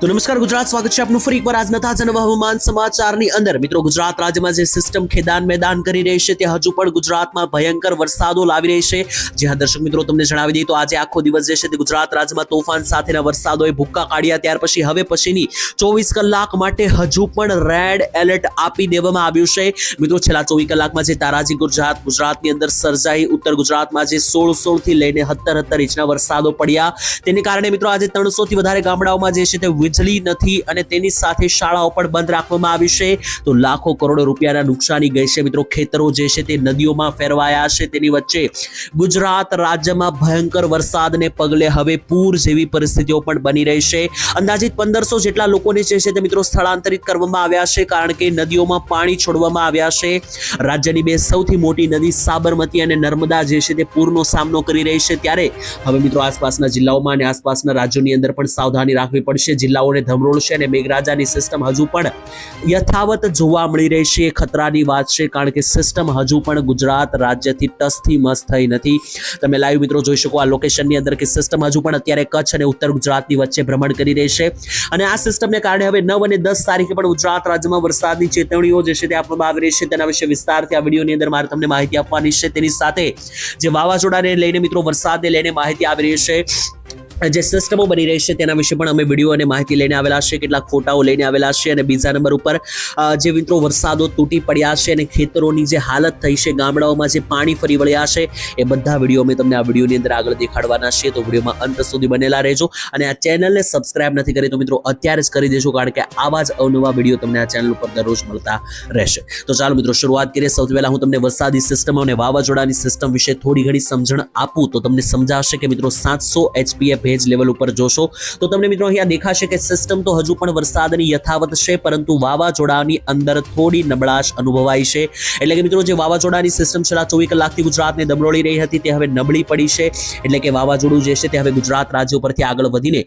તો નમસ્કાર, ગુજરાત સ્વાગત છે આપનું ફરી એકવાર આજના તાજા નવા હવામાન સમાચારની અંદર. મિત્રો, ગુજરાત રાજ્યમાં જે સિસ્ટમ ખેદાન મેદાન કરી રહી છે તે હજુ પણ ગુજરાતમાં ભયંકર વરસાદો લાવી રહી છે. જે દર્શક મિત્રો, તમને જણાવી દઈએ તો આજે આખો દિવસ જે છે તે ગુજરાત રાજ્યમાં તોફાન સાથેના વરસાદોએ ભૂક્કા કાઢ્યા. ત્યાર પછી હવે પછીની ચોવીસ કલાક માટે હજુ પણ રેડ એલર્ટ આપી દેવામાં આવ્યું છે. મિત્રો, છેલ્લા ચોવીસ કલાકમાં જે તારાજી ગુજરાત, ગુજરાતની અંદર સર્જાઈ. ઉત્તર ગુજરાતમાં જે સોળ સોળથી લઈને સત્તર સત્તર ઇંચના વરસાદો પડ્યા. તેને કારણે મિત્રો, આજે ત્રણસોથી વધારે ગામડાઓમાં જે છે તે વીજળી નથી અને તેની સાથે શાળાઓ પણ બંધ રાખવામાં આવી છે. તો લાખો કરોડો રૂપિયાના નુકસાની ગઈ છે. મિત્રો, ખેતરો જે છે તે નદીઓમાં ફેરવાયા છે. તેની વચ્ચે ગુજરાત રાજ્યમાં ભયંકર વરસાદને પગલે હવે પૂર જેવી પરિસ્થિતિઓ પણ બની રહી છે. અંદાજિત પંદરસો જેટલા લોકોને જે છે તે મિત્રો સ્થળાંતરિત કરવામાં આવ્યા છે, કારણ કે નદીઓમાં પાણી છોડવામાં આવ્યા છે. રાજ્યની બે સૌથી મોટી નદી સાબરમતી અને નર્મદા જે છે તે પૂરનો સામનો કરી રહી છે. ત્યારે હવે મિત્રો આસપાસના જિલ્લાઓમાં અને આસપાસના રાજ્યોની અંદર પણ સાવધાની રાખવી પડશે. જિલ્લાઓને ધમરોળશે અને મેઘરાજાની સિસ્ટમ હજુ પણ યથાવત જોવા મળી રહી છે. ખતરાની વાત છે કારણ કે સિસ્ટમ હજુ પણ ગુજરાત રાજ્યથી ટસથી મસ્ત થઈ નથી. તમે લાઈવ મિત્રો જોઈ શકો આ લોકેશનની અંદર કે સિસ્ટમ હજુ પણ અત્યારે કચ્છ અને ઉત્તર ગુજરાતની વચ્ચે ભ્રમણ કરી રહી છે. અને આ સિસ્ટમને કારણે હવે નવ અને દસ તારીખે પણ ગુજરાત રાજ્યમાં વરસાદની ચેતવણીઓ જે છે તે આપવામાં આવી રહી છે. તેના વિશે વિસ્તારથી આ વિડીયોની અંદર મારે તમને માહિતી આપવાની છે. તેની સાથે જે વાવાઝોડાને લઈને મિત્રો વરસાદને લઈને માહિતી આવી રહી છે. જે સિસ્ટમો બની રહી છે તેના વિશે પણ અમે વીડિયો અને માહિતી લઈને આવેલા છે, કેટલાક ફોટાઓ લઈને આવેલા છે અને બીજા નંબર ઉપર જે મિત્રો વરસાદો તૂટી પડ્યા છે અને ખેતરોની જે હાલત થઈ છે, ગામડાઓમાં જે પાણી ફરી વળ્યા છે, એ બધા વીડિયો અમે તમને આ વિડીયોની અંદર આગળ દેખાડવાના છે તો વિડીયોમાં અંત સુધી બનેલા રહેજો અને આ ચેનલને સબસ્ક્રાઇબ નથી કરી તો મિત્રો અત્યારે જ કરી દેજો, કારણ કે આવા જ અવનવા વીડિયો તમને આ ચેનલ ઉપર દરરોજ મળતા રહેશે. તો ચાલો મિત્રો શરૂઆત કરીએ. સૌથી પહેલાં હું તમને વરસાદી સિસ્ટમ અને વાવાઝોડાની સિસ્ટમ વિશે થોડી ઘણી સમજણ આપું તો તમને સમજાશે કે મિત્રો સાતસો એચપીએ ભેજ લેવલ ઉપર જોશો. તો તમને મિત્રો અહીંયા દેખાશે કે સિસ્ટમ તો હજુ પણ વરસાદની યથાવત છે, પરંતુ વાવાઝોડાની અંદર થોડી નબળાશ અનુભવાય છે. એટલે કે મિત્રો જે વાવાઝોડાની સિસ્ટમ છેલ્લા ચોવીસ કલાકથી ગુજરાતને દબરોળી રહી હતી, તે હવે નબળી પડી છે. એટલે કે વાવાઝોડું જે છે તે હવે ગુજરાત રાજ્ય ઉપરથી આગળ વધીને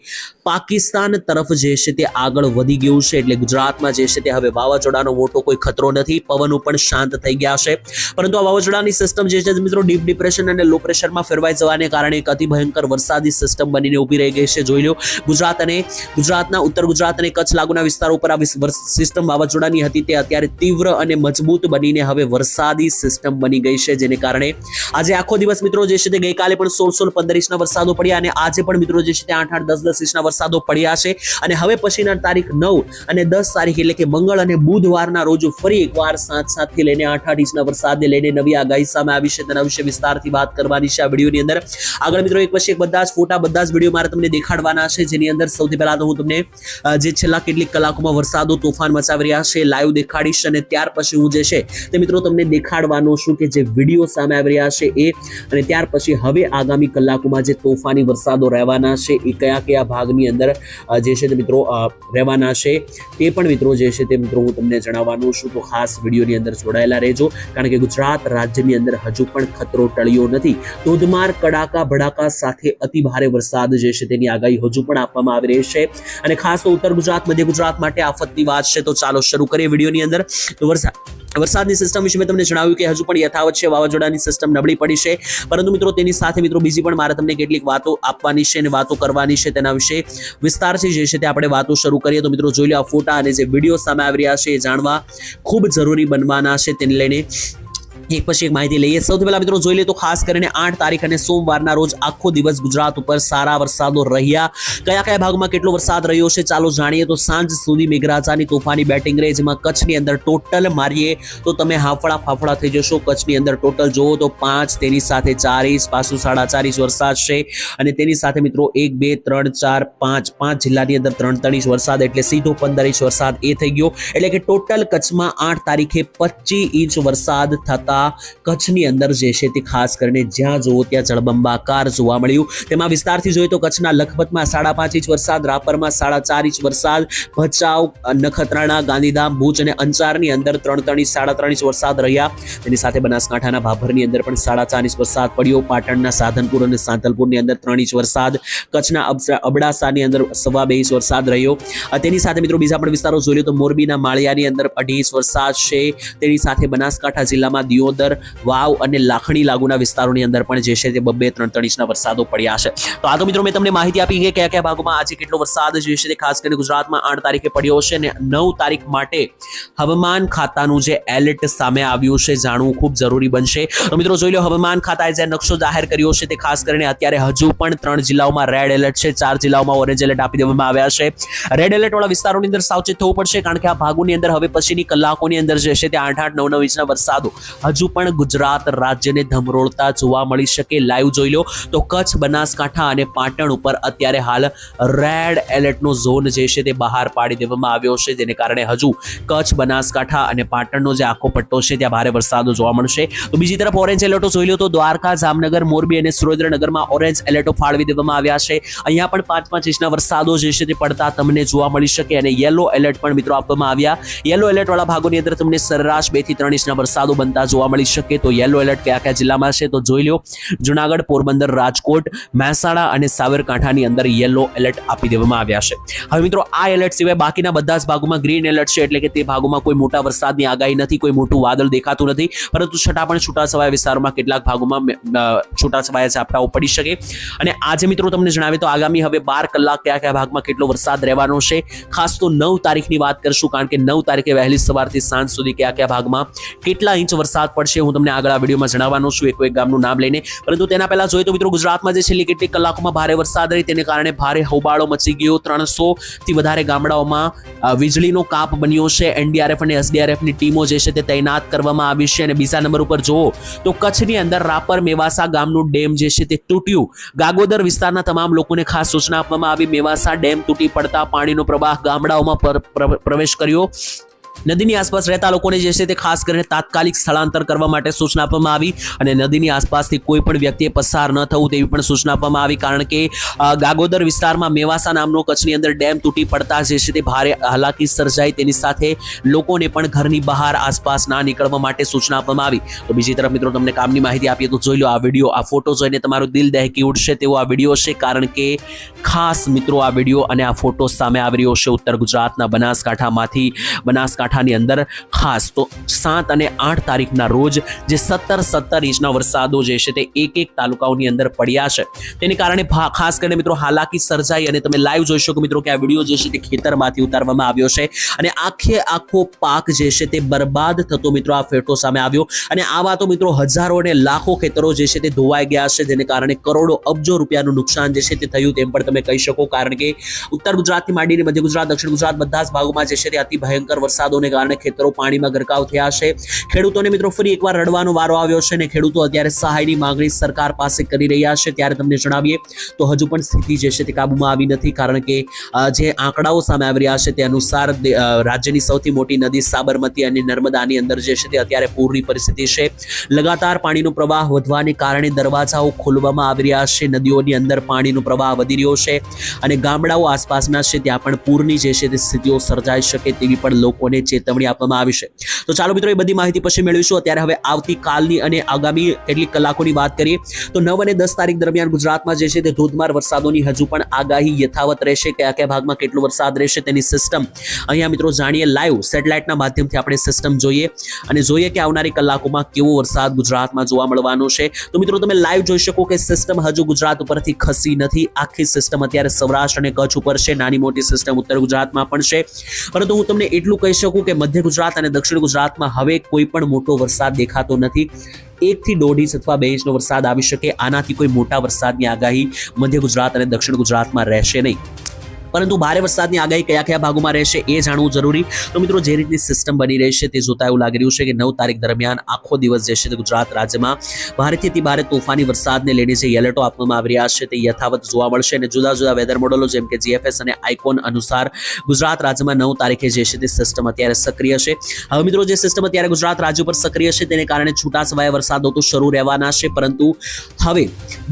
પાકિસ્તાન તરફ જે છે તે આગળ વધી ગયું છે. એટલે ગુજરાતમાં જે છે તે હવે વાવાઝોડાનો મોટો કોઈ ખતરો નથી. પવનો પણ શાંત થઈ ગયા છે. પરંતુ આ વાવાઝોડાની સિસ્ટમ જે છે મિત્રો ડીપ ડિપ્રેશન અને લો પ્રેશરમાં ફેરવાઈ જવાને કારણે એક અતિ ભયંકર વરસાદી સિસ્ટમ બનીને ઊભી રહી ગઈ છે. જોઈ લો, ગુજરાત અને ગુજરાતના, ઉત્તર ગુજરાત અને કચ્છ લાગુના વિસ્તારો ઉપર આ સિસ્ટમ વાવાઝોડાની હતી. તે અત્યારે તીવ્ર અને મજબૂત બનીને હવે વરસાદી સિસ્ટમ બની ગઈ છે, જેને કારણે આજે આખો દિવસ મિત્રો જે છે તે ગઈકાલે પણ સોળ સોળ પંદર ઇંચના વરસાદો પડ્યા અને આજે પણ મિત્રો જે છે તે આઠ આઠ દસ દસ ઇંચના વરસાદો પડ્યા છે. અને હવે પછીના તારીખ નવ અને દસ તારીખ એટલે કે મંગળ અને બુધવારના રોજ ફરી એકવાર સાત સાતથી લઈને આઠ આઠ ઇંચના વરસાદને લઈને નવી આગાહી સામે આવી છે. તેના વિશે વિસ્તારથી વાત કરવાની છે આ વિડીયોની અંદર. આગળ મિત્રો એક પછી એક બધા જ ફોટા, બધા જ વીડિયો મારે તમને દેખાડવાના છે. જેની અંદર સૌથી પહેલા તો હું તમને જે છેલ્લા કેટલીક કલાકોમાં વરસાદો, તોફાન મચાવી રહ્યા છે લાઈવ દેખાડીશ અને ત્યાર પછી હું જે છે તે મિત્રો તમને દેખાડવાનો છું કે જે વીડિયો સામે આવી રહ્યા છે એ. અને ત્યાર પછી હવે આગામી કલાકોમાં જે તોફાની વરસાદો રહેવાના છે એ કયા કયા ભાગની અંદર જે છે તે મિત્રો રહેવાના છે તે પણ મિત્રો જે છે તે મિત્રો હું તમને જણાવવાનો છું. તો ખાસ વિડીયોની અંદર જોડાયેલા રહેજો. કારણ કે ગુજરાત રાજ્યની અંદર હજુ પણ ખતરો ટળ્યો નથી. ધોધમાર કડાકા ભડાકા સાથે અતિ ભારે વરસાદ જે છે તેની આગાહી હજુ પણ આપવામાં આવી રહી છે. અને ખાસ તો ઉત્તર ગુજરાત, મધ્ય ગુજરાત માટે આફતની વાત છે, તો ચાલો શરૂ કરીએ વિડીયોની અંદર. તો વરસાદ વરસાદની સિસ્ટમ વિશે મેં તમને જણાવ્યું કે હજુ પણ યથાવત છે, વાવાઝોડાની સિસ્ટમ નબળી પડી છે. પરંતુ મિત્રો તેની સાથે મિત્રો બીજી પણ મારે તમને કેટલીક વાતો આપવાની છે અને વાતો કરવાની છે તેના વિશે વિસ્તારથી જે છે તે આપણે વાતો શરૂ કરીએ. તો મિત્રો જોઈ લો આ ફોટા અને જે વીડિયો સામે આવી રહ્યા છે એ જાણવા ખૂબ જરૂરી બનવાના છે તેને લઈને. એક પછી એક માહિતી લઈએ. સૌથી પહેલા મિત્રો જોઈ લે તો ખાસ કરીને આઠ તારીખ અને સોમવારના રોજ આખો દિવસ ગુજરાત ઉપર સારા વરસાદો રહ્યા. કયા કયા ભાગમાં કેટલો વરસાદ રહ્યો છે ચાલો જાણીએ. તો સાંજ સુધી મેઘરાજાની તોફાની બેટિંગ રહી જેમાં કચ્છની અંદર ટોટલ મારીએ. તો તમે હાફડા ફાફડા થઈ જશો. કચ્છની અંદર ટોટલ જુઓ તો પાંચ, તેની સાથે ચારીસ પાછું સાડા ચારીસ વરસાદ છે. અને તેની સાથે મિત્રો એક, બે, ત્રણ, ચાર, પાંચ પાંચ જિલ્લાની અંદર ત્રણ ત્રણ વરસાદ એટલે સીધો પંદર ઇંચ વરસાદ એ થઈ ગયો. એટલે કે ટોટલ કચ્છમાં આઠ તારીખે પચીસ ઇંચ વરસાદ થતા કચ્છની અંદર જે છે તે ખાસ કરીને જ્યાં જુઓ ત્યાં જળબંબાકાર જોવા મળ્યું. તેમાં વિસ્તારથી જોઈએ તો કચ્છના લખપતમાં સાડા પાંચ ઇંચ વરસાદ, રાપરમાં સાડા ચાર ઇંચ વરસાદ, ભચાઉ, નખત્રાણા, ગાંધીધામ, ભુજ અને અંચારની અંદર ત્રણ ત્રણ ઇંચ, સાડા ત્રણ ઇંચ વરસાદ રહ્યા. તેની સાથે બનાસકાંઠાના ભાભરની અંદર પણ સાડા ચાર ઇંચ વરસાદ પડ્યો. પાટણના સાધનપુર અને સાંતલપુરની અંદર ત્રણ ઇંચ વરસાદ. કચ્છના અબડાસાની અંદર સવા બે ઇંચ વરસાદ રહ્યો. તેની સાથે મિત્રો બીજા પણ વિસ્તારો જોઈ લો તો મોરબીના માળિયાની અંદર અઢી ઇંચ વરસાદ છે. તેની સાથે બનાસકાંઠા જિલ્લામાં દિયોદર ગાગોદર વાવ અને લાખણી લાગુના વિસ્તારોની અંદર પણ જે છે તે બબે ત્રણ ત્રણ ઇંચના વરસાદો પડ્યા છે. તો આ તો મિત્રો મેં તમને માહિતી આપી કે કયા કયા ભાગોમાં આજે કેટલો વરસાદ જે છે તે ખાસ કરીને ગુજરાતમાં આઠ તારીખે પડ્યો છે અને નવ તારીખ માટે હવામાન ખાતાનું જે એલર્ટ સામે આવ્યું છે જાણવું ખૂબ જરૂરી બનશે. તો મિત્રો જોઈ લો, હવામાન ખાતાએ જે નકશો જાહેર કર્યો છે તે ખાસ કરીને અત્યારે હજુ પણ ત્રણ જિલ્લાઓમાં રેડ એલર્ટ છે, ચાર જિલ્લાઓમાં ઓરેન્જ એલર્ટ આપી દેવામાં આવ્યા છે. રેડ એલર્ટ વાળા વિસ્તારોની અંદર સાવચેત થવું પડશે કારણ કે આ ભાગોની અંદર હવે પછીની કલાકોની અંદર જે છે તે આઠ આઠ નવ નવ ઇંચના વરસાદો હજુ પણ ગુજરાત રાજ્યને ધમરોળતા જોવા મળી શકે. લાઈવ જોઈ લો. તો કચ્છ, બનાસકાંઠા અને પાટણ ઉપર અત્યારે હાલ રેડ એલર્ટનો ઝોન જે છે તે બહાર પાડી દેવામાં આવ્યો છે. જેને કારણે હજુ કચ્છ, બનાસકાંઠા અને પાટણનો જે આખો પટ્ટો છે ત્યાં ભારે વરસાદો જોવા મળશે. તો બીજી તરફ ઓરેન્જ એલર્ટો જોઈ લો તો દ્વારકા, જામનગર, મોરબી અને સુરેન્દ્રનગરમાં ઓરેન્જ એલર્ટો ફાળવી દેવામાં આવ્યા છે. અહીંયા પણ પાંચ પાંચ ઇંચના વરસાદો જે છે તે પડતા તમને જોવા મળી શકે અને યલો એલર્ટ પણ મિત્રો આપવામાં આવ્યા. યલો એલર્ટ વાળા ભાગોની અંદર તમને સરેરાશ બેથી ત્રણ ઇંચના વરસાદો બનતા જોવા મળી શકે તો યેલો એલર્ટ કયા કયા જિલ્લામાં છે તો જોઈ લો જુનાગઢ, પોરબંદર, રાજકોટ, મહેસાણા અને સાબરકાંઠાની અંદર યેલો એલર્ટ આપી દેવામાં આવ્યા છે. હવે મિત્રો, આ એલર્ટ સિવાય બાકીના બધા જ ભાગોમાં ગ્રીન એલર્ટ છે એટલે કે તે ભાગોમાં કોઈ મોટા વરસાદની આગાહી નથી, કોઈ મોટું વાદળ દેખાતું નથી. પરંતુ છતાં પણ છૂટાછવાયા વિસ્તારોમાં કેટલાક ભાગોમાં છૂટાછવાયા ઝાપટાઓ પડી શકે. અને આજે મિત્રો તમને જણાવે તો આગામી હવે બાર કલાક કયા કયા ભાગમાં કેટલો વરસાદ રહેવાનો છે. ખાસ તો નવ તારીખની વાત કરશું, કારણ કે નવ તારીખે વહેલી સવારથી સાંજ સુધી કયા કયા ભાગમાં કેટલા ઇંચ વરસાદ પડશે, હું તમને આગળ આ વિડીયોમાં જણાવવાનો છું. એક એક ગામનું નામ લઈને. પરંતુ તેના પહેલા જોઈએ તો મિત્રો ગુજરાતમાં જે છેલ્લી કેટલીક કલાકોમાં ભારે વરસાદ રહી, તેને કારણે ભારે હોબાળો મચી ગયો. ત્રણસો થી વધારે ગામડાઓમાં વીજળીનો કાપ બન્યો છે. એનડીઆરએફ અને એસડીઆરએફની ટીમો જે છે તે તૈનાત કરવામાં આવી છે. અને બીજા નંબર ઉપર જુઓ તો કચ્છની અંદર રાપર મેવાસા ગામનું ડેમ જે છે તે તૂટ્યું. ગાગોદર વિસ્તારના તમામ લોકોને ખાસ સૂચના આપવામાં આવી. મેવાસા ડેમ તૂટી પડતા પાણીનો પ્રવાહ ગામડાઓમાં પર- પ્રવેશ કર્યો. નદીની આસપાસ રહેતા લોકોને જે છે તે ખાસ કરીને તાત્કાલિક સ્થળાંતર કરવા માટે સૂચના આપવામાં આવી અને નદીની આસપાસથી કોઈ પણ વ્યક્તિએ પસાર ન થવું તેવી પણ સૂચના આપવામાં આવી, કારણ કે ગાગોદર વિસ્તારમાં મેવાસા નામનો કચ્છની અંદર ડેમ તૂટી પડતા જે છે તે ભારે હાલાકી સર્જાઈ. તેની સાથે લોકોને પણ ઘરની બહાર આસપાસ ના નીકળવા માટે સૂચના આપવામાં આવી. તો બીજી તરફ મિત્રો તમને કામની માહિતી આપીએ તો જોઈ લો આ વીડિયો, આ ફોટો જોઈને તમારું દિલ દહેકી ઉઠશે તેવો આ વીડિયો છે, કારણ કે ખાસ મિત્રો આ વીડિયો અને આ ફોટો સામે આવી રહ્યો છે ઉત્તર ગુજરાતના બનાસકાંઠામાંથી. બનાસકાંઠાની અંદર, ખાસ તો સાત અને આઠ તારીખના રોજ જે સત્તર સત્તર ઇંચના વરસાદો જે છે તે એક એક તાલુકાઓની અંદર પડ્યા છે. તેને કારણે ખાસ કરીને મિત્રો હાલાકી સર્જાઈ અને તમે લાઈવ જોઈ શકો મિત્રો કે આ વીડિયો જે છે તે ખેતરમાંથી ઉતારવામાં આવ્યો છે અને આખે આખો પાક જે છે તે બરબાદ થતો મિત્રો આ ફેટો સામે આવ્યો અને આવા તો મિત્રો હજારો અને લાખો ખેતરો જે છે તે ધોવાઈ ગયા છે જેને કારણે કરોડો અબજો રૂપિયાનું નુકસાન જે છે તે થયું તેમ પણ તમે કહી શકો. કારણ કે ઉત્તર ગુજરાતથી માંડીને મધ્ય ગુજરાત, દક્ષિણ ગુજરાત બધા જ ભાગોમાં જે છે તે અતિ ભયંકર વરસાદોને કારણે ખેતરો પાણીમાં ગરકાવ થયા છે. ખેડૂતોને મિત્રો ફરી એકવાર રડવાનો વારો આવ્યો છે અને ખેડૂતો અત્યારે સહાયની માંગણી સરકાર પાસે કરી રહ્યા છે. ત્યારે તમને જણાવીએ તો હજુ પણ સ્થિતિ જે છે તે કાબૂમાં આવી નથી કારણ કે જે આંકડાઓ સામે આવી રહ્યા છે તે અનુસાર રાજ્યની સૌથી મોટી નદી સાબરમતી અને નર્મદાની અંદર જે છે તે અત્યારે પૂરની પરિસ્થિતિ છે. લગાતાર પાણીનો પ્રવાહ વધવાને કારણે દરવાજાઓ ખોલવામાં આવી રહ્યા છે. નદીઓની અંદર પાણીનો પ્રવાહ વધી રહ્યો છે અને ગામડાઓ આસપાસના છે ત્યાં પણ પૂરની જે છે તે સ્થિતિઓ સર્જાઈ શકે તેવી પણ લોકોને ચેતવણી આપવામાં આવી છે. તો ચાલો મિત્રો એ બધી માહિતી પછી મેળવીશું. અત્યારે હવે આવતીકાલની અને આગામી કેટલીક કલાકોની વાત કરીએ, તો નવ અને દસ તારીખ દરમિયાન ગુજરાતમાં જે છે તે ધોધમાર વરસાદોની હજુ પણ આગાહી યથાવત રહેશે. કયા કયા ભાગમાં કેટલો વરસાદ રહેશે તેની સિસ્ટમ અહીંયા મિત્રો જાણીએ લાઈવ સેટેલાઇટના માધ્યમથી આપણે સિસ્ટમ જોઈએ અને જોઈએ કે આવનારી કલાકોમાં કેવો વરસાદ ગુજરાતમાં જોવા મળવાનો છે. તો મિત્રો તમે લાઈવ જોઈ શકો કે સિસ્ટમ હજુ ગુજરાત ઉપરથી ખસી નથી. આખી સિસ્ટમ અત્યારે સૌરાષ્ટ્ર અને કચ્છ ઉપર છે. નાની મોટી સિસ્ટમ ઉત્તર ગુજરાતમાં પણ છે. પરંતુ હું તમને એટલું કહી શકું કે મધ્ય ગુજરાત અને દક્ષિણ ગુજરાતમાં હવે કોઈ પણ મોટો વરસાદ દેખાતો નથી. એકથી દોઢ ઇંચ અથવા બે ઇંચનો વરસાદ આવી શકે. આનાથી કોઈ મોટા વરસાદની આગાહી મધ્ય ગુજરાત અને દક્ષિણ ગુજરાતમાં રહેશે નહીં. પરંતુ ભારે વરસાદની આગાહી કયા કયા ભાગોમાં રહેશે એ જાણવું જરૂરી. તો મિત્રો, જે રીતની સિસ્ટમ બની રહી છે તે જોતા એવું લાગી રહ્યું છે કે નવ તારીખ દરમિયાન આખો દિવસ જે છે તે ગુજરાત રાજ્યમાં ભારેથી ભારે તોફાની વરસાદને લઈને જે એલર્ટો આપવામાં આવી રહ્યા છે તે યથાવત જોવા મળશે અને જુદા જુદા વેધર મોડલો જેમ કે જીએફએસ અને આઇકોન અનુસાર ગુજરાત રાજ્યમાં નવ તારીખે જે છે તે સિસ્ટમ અત્યારે સક્રિય છે. હવે મિત્રો, જે સિસ્ટમ અત્યારે ગુજરાત રાજ્ય પર સક્રિય છે તેને કારણે છૂટાછવાયા વરસાદો તો શરૂ રહેવાના છે, પરંતુ હવે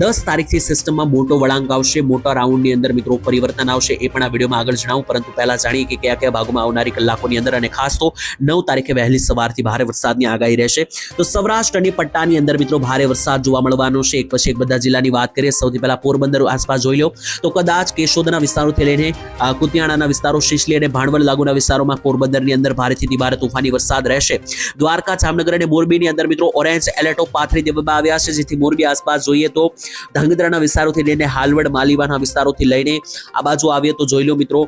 દસ તારીખથી સિસ્ટમમાં મોટો વળાંક આવશે, મોટા રાઉન્ડની અંદર મિત્રો પરિવર્તન આવશે એ પણ આ વિડીયોમાં આગળ જણાવું. પરંતુ પહેલા જાણીએ કે કયા કયા ભાગોમાં આવનારી કલાકોની અંદર અને ખાસ તો નવ તારીખે વહેલી સવારથી ભારે વરસાદની આગાહી રહેશે. તો સૌરાષ્ટ્ર અને પટ્ટાની અંદર મિત્રો ભારે વરસાદ જોવા મળવાનો છે. એક પછી એક બધા જિલ્લાની વાત કરીએ, સૌથી પહેલા પોરબંદર આસપાસ જોઈ લો. તો કદાચ કેશોદના વિસ્તારોથી લઈને કુતિયાણાના વિસ્તારો, શિશલી અને ભાણવડ લાગુના વિસ્તારોમાં પોરબંદરની અંદર ભારેથી ભારે તોફાની વરસાદ રહેશે. દ્વારકા, જામનગર અને મોરબીની અંદર મિત્રો ઓરેન્જ એલર્ટો પાથરી દેવામાં આવ્યા છે. જેથી મોરબી આસપાસ જોઈએ તો ધાંગધ્રાના વિસ્તારોથી લઈને હાલવડ માલીવાના વિસ્તારોથી લઈને આ બાજુ આવીએ તો જોઈ લો મિત્રો.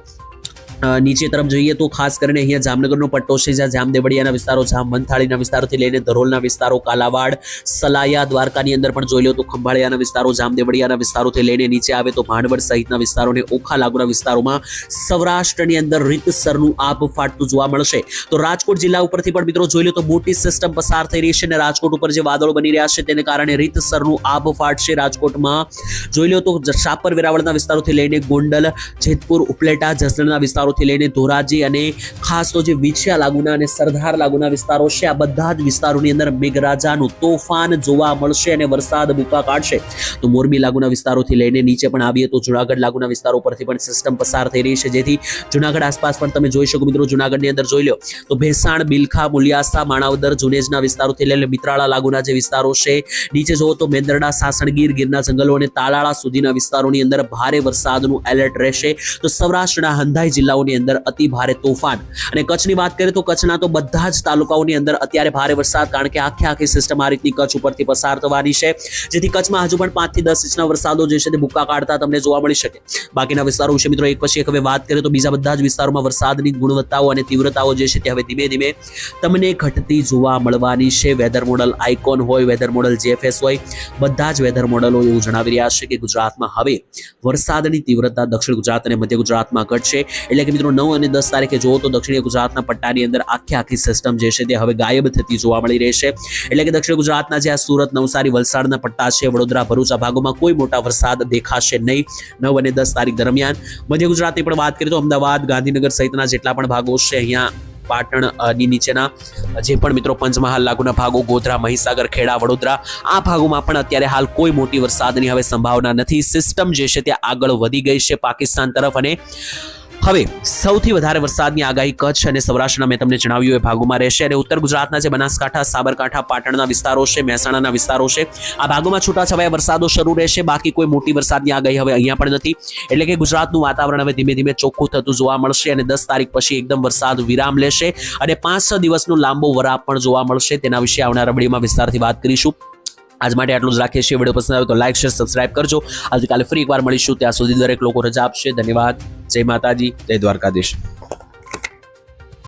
નીચે તરફ જોઈએ તો ખાસ કરીને અહીંયા જામનગરનો પટ્ટો છે, જ્યાં જામદેવડિયાના વિસ્તારો જામ મંથાળીના વિસ્તારોથી લઈને ધરોલના વિસ્તારો, કાલાવાડ, સલાયા, દ્વારકાની અંદર પણ જોઈ લો તો ખંભાળિયાના વિસ્તારો, જામદેવડિયાના વિસ્તારોથી લઈને નીચે આવે તો ભાંડવડ સહિતના વિસ્તારોને ઓખા લાગુના વિસ્તારોમાં સૌરાષ્ટ્રની અંદર રીતસરનું આપ ફાટતું જોવા મળશે. તો રાજકોટ જિલ્લા ઉપરથી પણ મિત્રો જોઈ લો તો મોટી સિસ્ટમ પસાર થઈ રહી છે અને રાજકોટ ઉપર જે વાદળો બની રહ્યા છે તેને કારણે રીતસરનું આબ ફાટશે રાજકોટમાં. જોઈ લો તો સાપર વેરાવળના વિસ્તારોથી લઈને ગોંડલ, જેતપુર, ઉપલેટા, જસદણના વિસ્તારોથી લઈને ધોરાજી અને ખાસ તો જે વિછિયા લાગુના અને સરદાર લાગુના વિસ્તારો છે, આ બધા જ વિસ્તારોની અંદર મેઘરાજાનું તોફાન જોવા મળશે અને વરસાદ બુકા કાઢશે. તો મોરબી લાગુના વિસ્તારોથી લઈને નીચે પણ આવીએ તો જુનાગઢ લાગુના વિસ્તારો પરથી પણ સિસ્ટમ પસાર થઈ રહી છે. જેથી જુનાગઢ આસપાસ પણ તમે જોઈ શકો મિત્રો, જુનાગઢની અંદર જોઈ લો તો ભેસાણ, બિલખા, મુલિયાસા, માણાવદર જુનેજના વિસ્તારોથી લઈને મિત્રાળા લાગુના જે વિસ્તારો છે, નીચે જુઓ તો મેંદરડા, સાસણગીર ગીરના જંગલો અને તાલાળા સુધીના વિસ્તારોની અંદર ભારે વરસાદનું એલર્ટ રહેશે. તો સૌરાષ્ટ્રના હંધાઈ જિલ્લાઓની અંદર અતિ ભારે તોફાન. અને કચ્છની વાત કરીએ તો કચ્છના તો બધા જ તાલુકાઓની અંદર અત્યારે ભારે વરસાદ, કારણ કે આખે આખી સિસ્ટમ આ રીતની કચ્છ ઉપરથી પસાર થવાની છે. જેથી કચ્છમાં હજુ પણ પાંચથી દસ ઇંચના વરસાદો જે છે તે ભૂક્કા કાઢતા તમને જોવા મળી શકે. બાકીના વિસ્તારો વિશે મિત્રો એક પછી એક હવે વાત કરીએ તો બીજા બધા જ વિસ્તારોમાં વરસાદની ગુણવત્તાઓ અને તીવ્રતાઓ જે છે તે હવે ધીમે ધીમે તમને ઘટતી જોવા મળવાની છે. વેધર મોડલ આઇકોન હોય વેધર મોડલ જીએફએસ હોય, બધા જ વેધર મોડલો એવું જણાવી રહ્યા છે કે ગુજરાતમાં હવે વરસાદની તીવ્રતા દક્ષિણ ગુજરાત અને મધ્ય ગુજરાતમાં ઘટશે. એટલે કે મિત્રો નવ અને દસ તારીખે જુઓ તો દક્ષિણ ગુજરાતના પટ્ટાની અંદર આખી આખી સિસ્ટમ જે છે તે હવે ગાયબ થતી જોવા મળી રહેશે એટલે કે દક્ષિણ ગુજરાતના જે આ સુરત, નવસારી, વલસાડના પટ્ટા છે, વડોદરા ભરૂચ આ ભાગોમાં કોઈ મોટા વરસાદ દેખાશે નહીં નવ અને દસ તારીખ દરમિયાન. મધ્ય ગુજરાતની પણ વાત કરીએ તો અમદાવાદ, ગાંધીનગર સહિતના જેટલા પણ ભાગો છે અહીંયા પાટણની નીચેના, જે પણ મિત્રો પંચમહાલ લાગુના ભાગો, ગોધરા, મહીસાગર, ખેડા, વડોદરા, આ ભાગોમાં પણ અત્યારે હાલ કોઈ મોટી વરસાદની હવે સંભાવના નથી. સિસ્ટમ જે છે તે આગળ વધી ગઈ છે પાકિસ્તાન તરફ અને હવે સૌથી વધારે વરસાદની આગાહી કચ્છ અને સૌરાષ્ટ્રના મેં તમને જણાવ્યું એ ભાગોમાં રહેશે અને ઉત્તર ગુજરાતના જે બનાસકાંઠા, સાબરકાંઠા, પાટણના વિસ્તારો છે, મહેસાણાના વિસ્તારો છે, આ ભાગોમાં છૂટાછવાયા વરસાદો શરૂ રહેશે. બાકી કોઈ મોટી વરસાદની આગાહી હવે અહીંયા પણ નથી. એટલે કે ગુજરાતનું વાતાવરણ હવે ધીમે ધીમે ચોખ્ખું થતું જોવા મળશે અને દસ તારીખ પછી એકદમ વરસાદ વિરામ લેશે. અને પાંચ છ દિવસનો લાંબો વરાપ પણ જોવા મળશે. તેના વિશે આવનાર રબડીમાં વિસ્તારથી વાત કરીશું. આજ માટે આટલું જ રાખીએ છીએ. વીડિયો પસંદ આવે તો લાઈક શેર સબસ્ક્રાઇબ કરજો. આવતીકાલે ફરી એકવાર મળીશું. ત્યાં સુધી દરેક લોકો રજા આપશે. ધન્યવાદ. જય માતાજી. જય દ્વારકાધીશ.